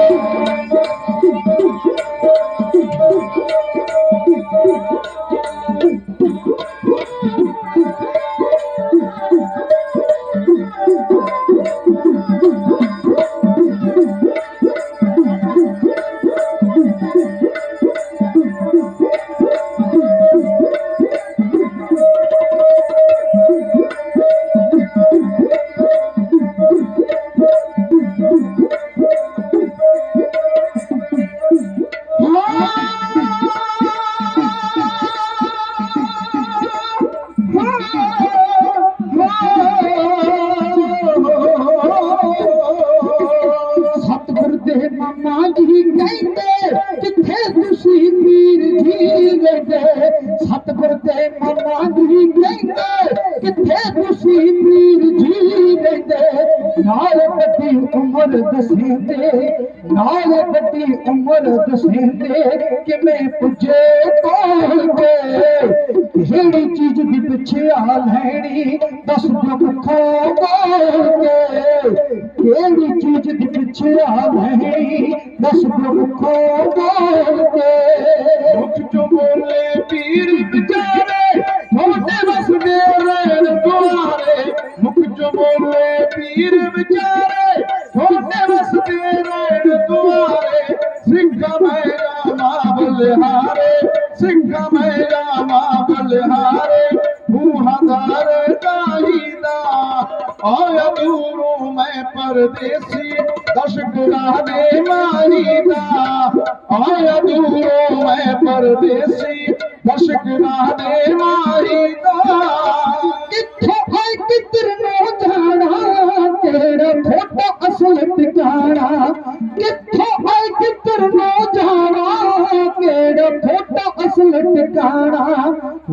ਸਤਿਗੁਰ ਦੇ ਮਾਮਾ ਜੀ ਕਹਿੰਦੇ ਕਿੱਥੇ ਤੁਸੀਂ ਪੀਰ ਜੀ ਲੈਂਦੇ ਸਤਿਗੁਰ ਦੇ ਮਾਮਾ ਜੀ ਵੱਡੀ ਉਮਰ ਦਸਿੰਦੇ ਨਾਲ ਵੱਡੀ ਉਮਰ ਦਸਿੰਦੇ ਕਿਵੇਂ ਪੁੱਜੇ ਕੋਲ ਕੇ? ਚੀਜ਼ ਦੀ ਪਿੱਛੇ ਆ ਲੈਣੀ? ਦੱਸ ਦਿਓ ਮੁਖੋਂ ਬੋਲ ਕਿਹੜੀ ਚੀਜ਼ ਦੀ ਪਿੱਛੇ ਆ ਲੈਣੀ? ਦੱਸ ਦਿਓ ਮੁਖੋਂ ਬੋਲ ਕੇ। ਮੁਖ ਚੋਂ ਬੋਲੇ ਪੀਰ ਵਿਚਾਰੇ ਮੋਢੇ ਵਸਦੇ ਰਹਿਣ ਦੁਆਰੇ। ਮੁਖ ਚੋਂ ਬੋਲੇ ਪੀਰ ਵਿਚਾਰੇ सिंह म राम बलिहारे सिंह मह राम बलिहारे मूं आयो धूरो मैं परदेसी ख़ुरे मारींदा आयो धूरो मैं परदेसी ख़शगे मारींदा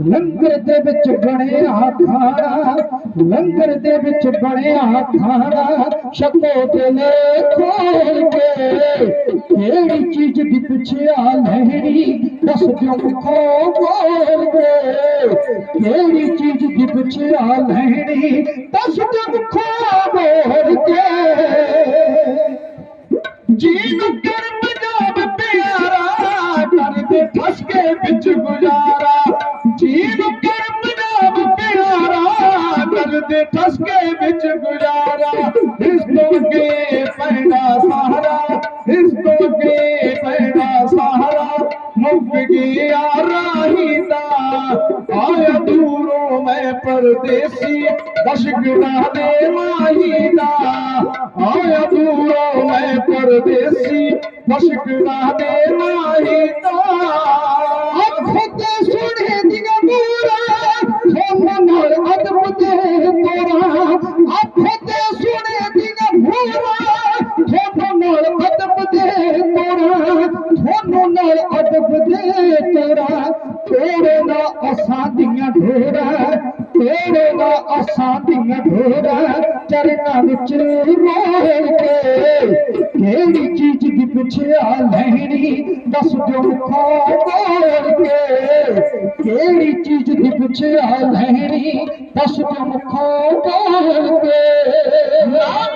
ਲੰਗਰ ਦੇ ਵਿੱਚ ਬਣਿਆ ਖਾਣਾ ਲੰਗਰ ਦੇ ਵਿੱਚ ਬਣਿਆ ਖਾਣਾ ਛਕੋ ਦਿਲ ਖੋਲ ਕੇ। ਕਿਹੜੀ ਚੀਜ਼ ਦੀ ਪਿੱਛੇ ਆ ਲੈਣੀ ਦੱਸ ਦਿਓ ਮੁਖੋਂ ਬੋਲ ਕੇ। ਕਿਹੜੀ ਚੀਜ਼ ਦੀ ਪਿੱਛੇ ਆ ਦੱਸ ਦਿਓ ਮੁਖੋਂ ਬੋਲ ਕੇ। ਜੀ ਨੂੰ ਕਰ ਪੰਜਾਬ ਪਿਆਰਾ ਕਰਦੇ ਠਸਕੇ ਵਿੱਚ ਪਿਆਰਾ ਠਸਕੇ ਵਿੱਚ ਗੁਜ਼ਾਰਾ। ਇਸ ਤੋਂ ਅੱਗੇ ਪੈਣਾ ਸਹਾਰਾ। ਇਸ ਤੋਂ ਅੱਗੇ ਪੈਣਾ ਸਹਾਰਾ। ਮੁੱਕ ਗਿਆ ਰਾਹੀ ਦਾ। ਆਇਆ ਦੂਰੋਂ ਮੈਂ ਪਰਦੇਸੀ। ਦਸ਼ਗਣਾ ਦੇ ਮਾਹੀ ਦਾ। ਆਇਆ ਦੂਰੋਂ ਮੈਂ ਪਰਦੇਸੀ। ਦਸ਼ਗਣਾ ਦੇ ਮਾਹੀ ਦਾ। ਅੱਖੋਂ ਤੇ ਸੁਣੇ ਦੀਆਂ ਤੁਹਾਨੂੰ ਨਾਲ ਅਦਬ ਦੇ ਤੇਰਾ ਤੇਰੇ ਦਾ ਅਸਾਂ ਦੀਆਂ ਢੋਰਾ ਤੇਰੇ ਦਾ ਅਸਾਂ ਦੀਆਂ ਢੋਰਾ ਚਰਨਾਂ ਵਿੱਚ ਰੋਲ ਕੇ ਕਿਹੜੀ ਚੀਜ਼ ਦੀ ਪੁੱਛਿਆ ਆ। ਲੈਣੀ ਦੱਸ ਦਿਓ ਮੁਖੋਂ ਬੋਲ ਕੇ ਕਿਹੜੀ ਚੀਜ਼ ਦੀ ਪੁੱਛਿਆ ਆ ਲੈਣੀ? ਦੱਸ ਦਿਓ ਮੁਖਾ ਬੋਲ ਕੇ। ਨਾਮ